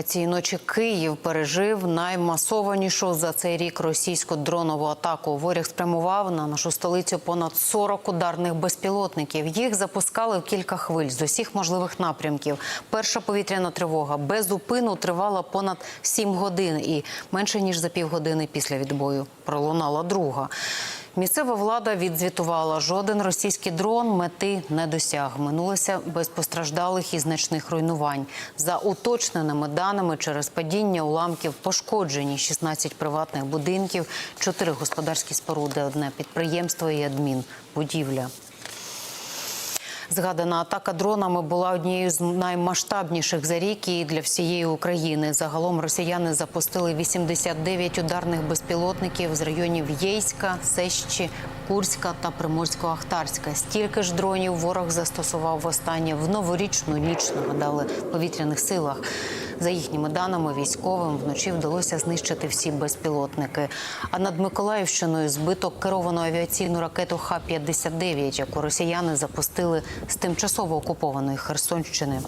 Цієї ночі Київ пережив наймасованішу за цей рік російську дронову атаку. Ворог спрямував на нашу столицю понад 40 ударних безпілотників. Їх запускали в кілька хвиль з усіх можливих напрямків. Перша повітряна тривога без зупину тривала понад 7 годин, і менше ніж за півгодини після відбою пролунала друга. Місцева влада відзвітувала, жоден російський дрон мети не досяг. Минулося без постраждалих і значних руйнувань. За уточненими даними, через падіння уламків пошкоджені 16 приватних будинків, 4 господарські споруди, одне підприємство і адмінбудівля. Згадана атака дронами була однією з наймасштабніших за рік і для всієї України. Загалом росіяни запустили 89 ударних безпілотників з районів Єйська, Сещі, Курська та Приморсько-Ахтарська. Стільки ж дронів ворог застосував востаннє в новорічну ніч. Нагадали повітряних силах. За їхніми даними, військовим вночі вдалося знищити всі безпілотники. А над Миколаївщиною збито керовану авіаційну ракету Х-59, яку росіяни запустили з тимчасово окупованої Херсонщини.